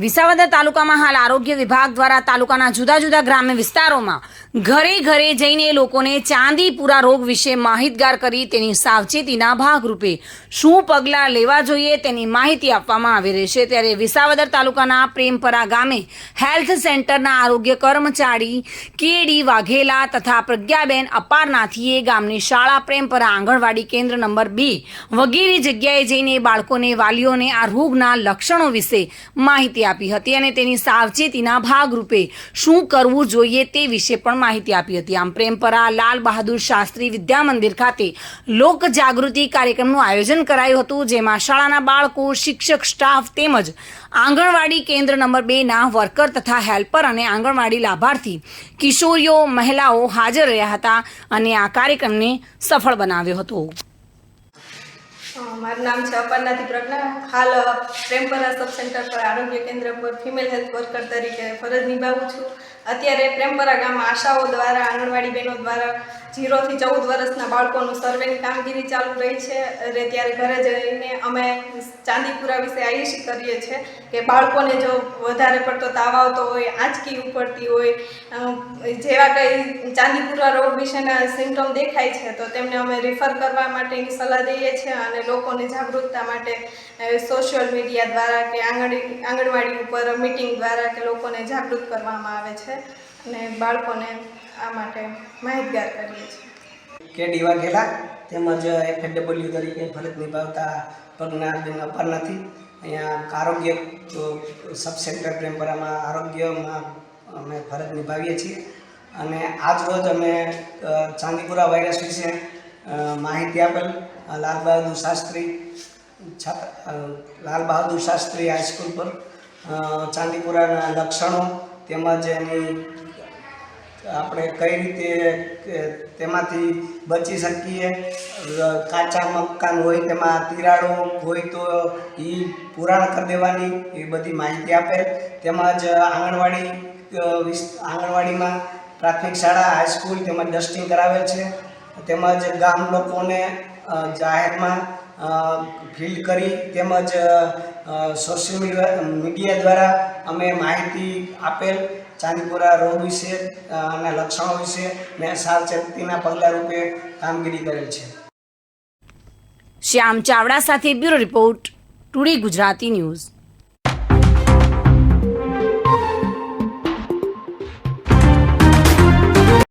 વિસાવદર તાલુકામાં હાલ આરોગ્ય વિભાગ દ્વારા તાલુકાના જુદા જુદા ગ્રામ્ય વિસ્તારોમાં ઘરે ઘરે જઈને લોકોને ચાંદીપુરા રોગ વિશે માહિતગાર કરી તેની સાવચેતીના ભાગરૂપે શું પગલાં લેવા જોઈએ તેની માહિતી આપવામાં આવી રહી છે. ત્યારે વિસાવદર તાલુકાના પ્રેમપરા ગામે હેલ્થ સેન્ટરના આરોગ્ય કર્મચારી કેડી વાઘેલા તથા પ્રજ્ઞાબેન અપારનાથીએ ગામની શાળા પ્રેમપરા આંગણવાડી કેન્દ્ર નંબર બે વગેરે જગ્યાએ જઈને બાળકોને વાલીઓને આ રોગના લક્ષણો વિશે માહિતી આપી હતી અને તેની સાવચેતીના ભાગરૂપે શું કરવું જોઈએ તે વિશે પણ માહિતી આપી હતી. આમ પ્રેમપરા લાલ બહાદુર શાસ્ત્રી વિદ્યા મંદિર ખાતે લોક જાગૃતિ કાર્યક્રમનું આયોજન કરાયું હતું, જેમાં શાળાના બાળકો, શિક્ષક, સ્ટાફ તેમજ આંગણવાડી કેન્દ્ર નંબર બે ના વર્કર તથા હેલ્પર અને આંગણવાડી લાભાર્થી કિશોરીઓ, મહિલાઓ હાજર રહ્યા હતા અને આ કાર્યક્રમને સફળ બનાવ્યો હતો. મારું નામ છે અપર્ણાથી પ્રજ્ઞા. હાલ પ્રેમપરા સબ સેન્ટર પર આરોગ્ય કેન્દ્ર પર ફિમેલ હેલ્થ વર્કર તરીકે ફરજ નિભાવું છું. અત્યારે પ્રેમપરા ગામમાં આશાઓ દ્વારા, આંગણવાડી બહેનો દ્વારા જીરોથી ચૌદ વર્ષના બાળકોનું સર્વેની કામગીરી ચાલુ રહી છે. અને ત્યારે ઘરે જઈને અમે ચાંદીપુરા વિશે આયુષી કરીએ છીએ કે બાળકોને જો વધારે પડતો તાવ આવતો હોય, આંચકી ઉપડતી હોય જેવા કંઈ ચાંદીપુરા રોગ વિશેના સિમ્ટમ દેખાય છે, તો તેમને અમે રિફર કરવા માટેની સલાહ દઈએ છીએ અને લોકોને જાગૃતતા માટે સોશિયલ મીડિયા દ્વારા કે આંગણી આંગણવાડી ઉપર મિટિંગ દ્વારા કે લોકોને જાગૃત કરવામાં આવે છે. અને બાળકોને આ માટે માહિતગાર કરીએ છીએ. કે ડી વાઘેલા તેમજ એફએડબલ્યુ તરીકે ફરજ નિભાવતા પ્રજ્ઞાબેન અપારનાથી અહીંયા આરોગ્ય સબ સેન્ટર પ્રેમપરામાં આરોગ્યમાં અમે ફરજ નિભાવીએ છીએ. અને આજ રોજ અમે ચાંદીપુરા વાયરસ વિશે માહિતી આપેલ લાલ બહાદુર શાસ્ત્રી લાલ બહાદુર શાસ્ત્રી હાઈસ્કૂલ પર ચાંદીપુરાના લક્ષણો તેમજ એની આપણે કઈ રીતે તેમાંથી બચી શકીએ? કાચા મકાન હોય, તેમાં તિરાડો હોય તો એ પુરાણ કરી દેવાની, એ બધી માહિતી આપે. તેમજ આંગણવાડી આંગણવાડીમાં પ્રાથમિક શાળા, હાઈસ્કૂલ તેમજ ડસ્ટિંગ કરાવે છે. તેમજ ગામ લોકોને જાહેરમાં ફિલ્ડ કરી તેમજ સોશિયલ મીડિયા મીડિયા દ્વારા અમે માહિતી આપેલ. ચાંદીપુરા રોગ વિશે અને લક્ષણો વિશે ને સાવચેતીના પગલા રૂપે કામગીરી કરેલ છે. શ્યામ ચાવડા સાથે bureau report, today Gujarati news.